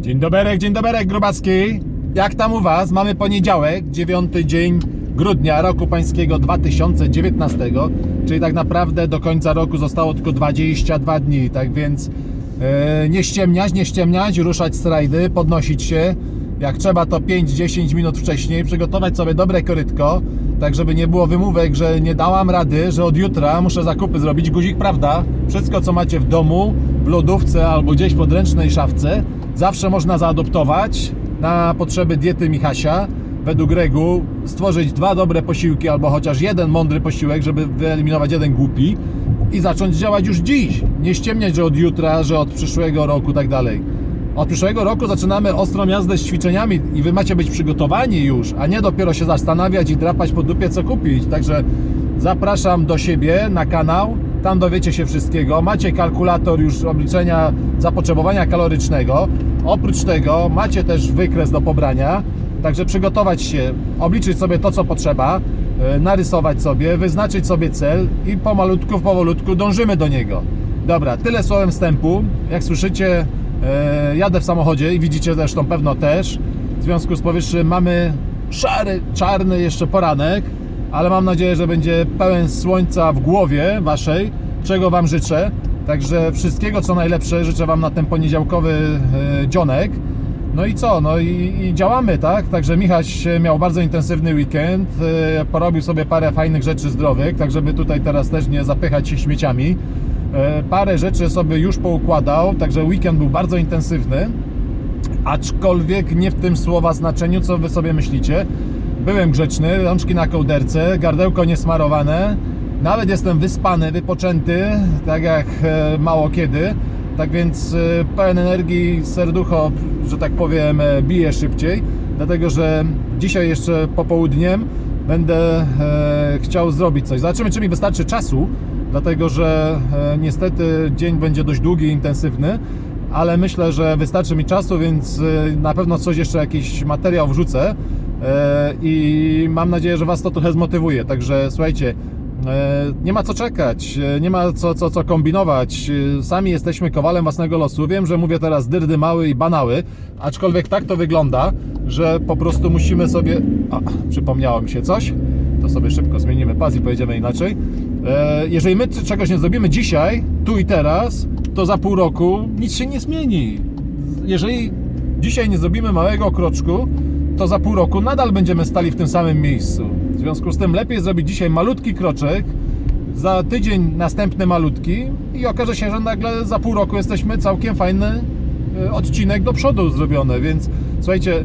Dzień dobry, dzień dobry, Grubacki. Jak tam u Was? Mamy poniedziałek, 9 dzień grudnia roku pańskiego 2019, czyli tak naprawdę do końca roku zostało tylko 22 dni, tak więc e, nie ściemniać, nie ściemniać, ruszać z rajdy, podnosić się. Jak trzeba to 5-10 minut wcześniej, przygotować sobie dobre korytko, tak żeby nie było wymówek, że nie dałam rady, że od jutra muszę zakupy zrobić, guzik prawda, wszystko co macie w domu, w lodówce albo gdzieś w podręcznej szafce, zawsze można zaadoptować na potrzeby diety Michasia, według reguł stworzyć dwa dobre posiłki albo chociaż jeden mądry posiłek, żeby wyeliminować jeden głupi i zacząć działać już dziś. Nie ściemniać, że od jutra, że od przyszłego roku tak dalej. Od przyszłego roku zaczynamy ostrą jazdę z ćwiczeniami i wy macie być przygotowani już, a nie dopiero się zastanawiać i drapać po dupie co kupić. Także zapraszam do siebie na kanał, tam dowiecie się wszystkiego. Macie kalkulator już obliczenia zapotrzebowania kalorycznego. Oprócz tego macie też wykres do pobrania. Także przygotować się, obliczyć sobie to, co potrzeba, e, narysować sobie, wyznaczyć sobie cel i pomalutku, powolutku dążymy do niego. Dobra, tyle słowem wstępu. Jak słyszycie, jadę w samochodzie i widzicie zresztą pewno też. W związku z powyższym mamy szary, czarny jeszcze poranek, ale mam nadzieję, że będzie pełen słońca w głowie waszej, czego wam życzę. Także wszystkiego co najlepsze życzę wam na ten poniedziałkowy e, dzionek. No i co? No i, i działamy, tak? Także Michaś miał bardzo intensywny weekend, e, porobił sobie parę fajnych rzeczy zdrowych, tak żeby tutaj teraz też nie zapychać się śmieciami. E, Parę rzeczy sobie już poukładał, także weekend był bardzo intensywny, aczkolwiek nie w tym słowa znaczeniu, co wy sobie myślicie. Byłem grzeczny, rączki na kołderce, gardełko niesmarowane, nawet jestem wyspany, wypoczęty, tak jak e, mało kiedy. Tak więc e, pełen energii, serducho, że tak powiem, bije szybciej, dlatego że dzisiaj jeszcze popołudniem będę chciał zrobić coś. Zobaczymy, czy mi wystarczy czasu, dlatego że e, niestety dzień będzie dość długi i intensywny, ale myślę, że wystarczy mi czasu, więc e, na pewno coś jeszcze, jakiś materiał wrzucę e, i mam nadzieję, że Was to trochę zmotywuje. Także słuchajcie, Nie ma co czekać, nie ma co, co, co kombinować. Sami jesteśmy kowalem własnego losu. Wiem, że mówię teraz dyrdy mały i banały, aczkolwiek tak to wygląda, że po prostu musimy sobie. A, przypomniało mi się coś. To sobie szybko zmienimy pas i pojedziemy inaczej. E, Jeżeli my czegoś nie zrobimy dzisiaj, tu i teraz, to za pół roku nic się nie zmieni. Jeżeli dzisiaj nie zrobimy małego kroczku, to za pół roku nadal będziemy stali w tym samym miejscu. W związku z tym lepiej zrobić dzisiaj malutki kroczek, za tydzień następny malutki i okaże się, że nagle za pół roku jesteśmy całkiem fajny e, odcinek do przodu zrobiony, więc słuchajcie, e,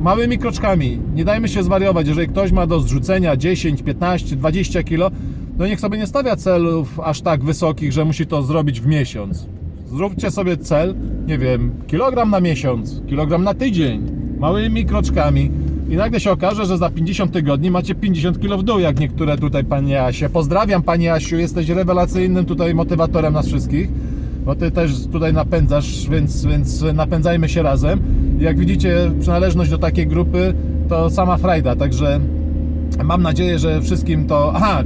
małymi kroczkami, nie dajmy się zwariować, jeżeli ktoś ma do zrzucenia 10, 15, 20 kilo, no niech sobie nie stawia celów aż tak wysokich, że musi to zrobić w miesiąc. Zróbcie sobie cel, nie wiem, kilogram na miesiąc, kilogram na tydzień, małymi kroczkami i nagle się okaże, że za 50 tygodni macie 50 kg w dół, jak niektóre tutaj Panie Asie. Pozdrawiam Pani Asiu, jesteś rewelacyjnym tutaj motywatorem nas wszystkich, bo Ty też tutaj napędzasz, więc, więc napędzajmy się razem. Jak widzicie, przynależność do takiej grupy to sama frajda, także mam nadzieję, że wszystkim to... Aha,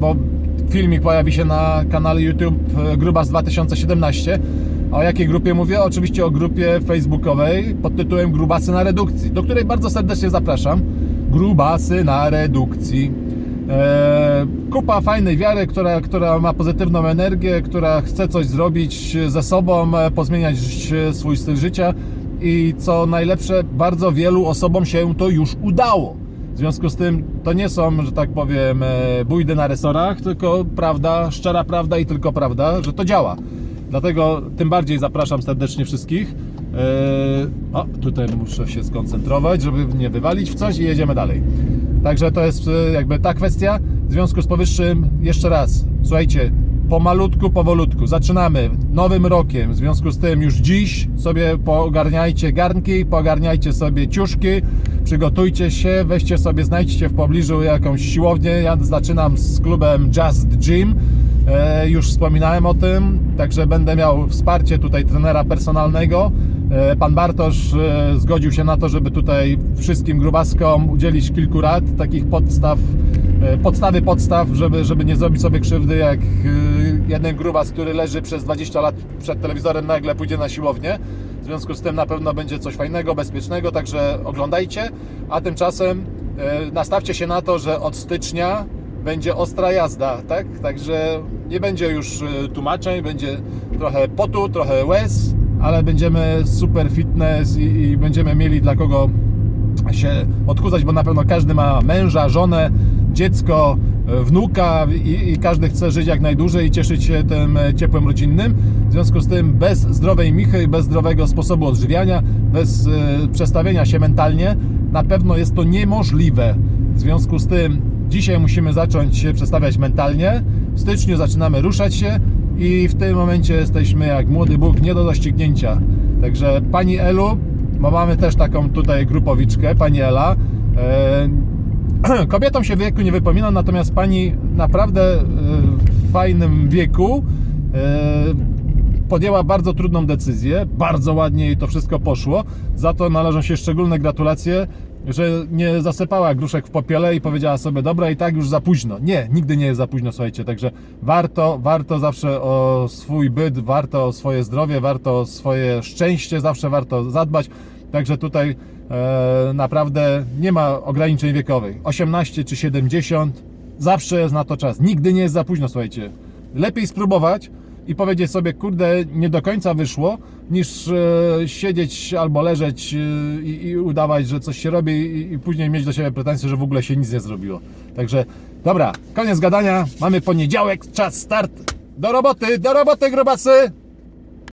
bo filmik pojawi się na kanale YouTube e, Grubas 2017. A o jakiej grupie mówię? Oczywiście o grupie facebookowej pod tytułem Grubasy na redukcji, do której bardzo serdecznie zapraszam. Grubasy na redukcji. Eee, kupa fajnej wiary, która, która ma pozytywną energię, która chce coś zrobić ze sobą, e, pozmieniać e, swój styl życia i co najlepsze, bardzo wielu osobom się to już udało. W związku z tym to nie są, że tak powiem, e, bójdy na resorach, tylko prawda, szczera prawda i tylko prawda, że to działa. Dlatego tym bardziej zapraszam serdecznie wszystkich. E, O, tutaj muszę się skoncentrować, żeby nie wywalić w coś i jedziemy dalej. Także to jest e, jakby ta kwestia. W związku z powyższym, jeszcze raz, słuchajcie, pomalutku, powolutku. Zaczynamy nowym rokiem. W związku z tym już dziś sobie poogarniajcie garnki, poogarniajcie sobie ciuszki, przygotujcie się, weźcie sobie, znajdźcie w pobliżu jakąś siłownię. Ja zaczynam z klubem Just Gym. E, już wspominałem o tym, także będę miał wsparcie tutaj trenera personalnego. E, Pan Bartosz e, zgodził się na to, żeby tutaj wszystkim grubaskom udzielić kilku rad, takich podstaw, podstawy podstaw, żeby, żeby nie zrobić sobie krzywdy, jak e, jeden grubas, który leży przez 20 lat przed telewizorem, nagle pójdzie na siłownię. W związku z tym na pewno będzie coś fajnego, bezpiecznego, także oglądajcie, a tymczasem e, nastawcie się na to, że od stycznia będzie ostra jazda, tak? Także nie będzie już e, tłumaczeń, będzie trochę potu, trochę łez, ale będziemy super fitness i, i będziemy mieli dla kogo się odchudzać, bo na pewno każdy ma męża, żonę, dziecko, e, wnuka i, i każdy chce żyć jak najdłużej i cieszyć się tym e, ciepłem rodzinnym. W związku z tym bez zdrowej michy, bez zdrowego sposobu odżywiania, bez e, przestawienia się mentalnie, na pewno jest to niemożliwe. W związku z tym dzisiaj musimy zacząć się przestawiać mentalnie. W styczniu zaczynamy ruszać się i w tym momencie jesteśmy jak młody Bóg nie do doścignięcia. Także Pani Elu, bo mamy też taką tutaj grupowiczkę, Pani Ela. kobietom się wieku nie wypomina, natomiast Pani naprawdę e, w fajnym wieku e, podjęła bardzo trudną decyzję, bardzo ładnie jej to wszystko poszło, za to należą się szczególne gratulacje, że nie zasypała gruszek w popiele i powiedziała sobie, dobra i tak już za późno. Nie, nigdy nie jest za późno, słuchajcie, także warto, warto zawsze o swój byt, warto o swoje zdrowie, warto o swoje szczęście, zawsze warto zadbać, także tutaj naprawdę nie ma ograniczeń wiekowych, 18 czy 70, zawsze jest na to czas, nigdy nie jest za późno, słuchajcie. Lepiej spróbować, i powiedzieć sobie, kurde, nie do końca wyszło, niż e, siedzieć albo leżeć e, i, i udawać, że coś się robi i, i później mieć do siebie pretensje, że w ogóle się nic nie zrobiło. Także, dobra, koniec gadania, mamy poniedziałek, czas start, do roboty, do roboty grubasy!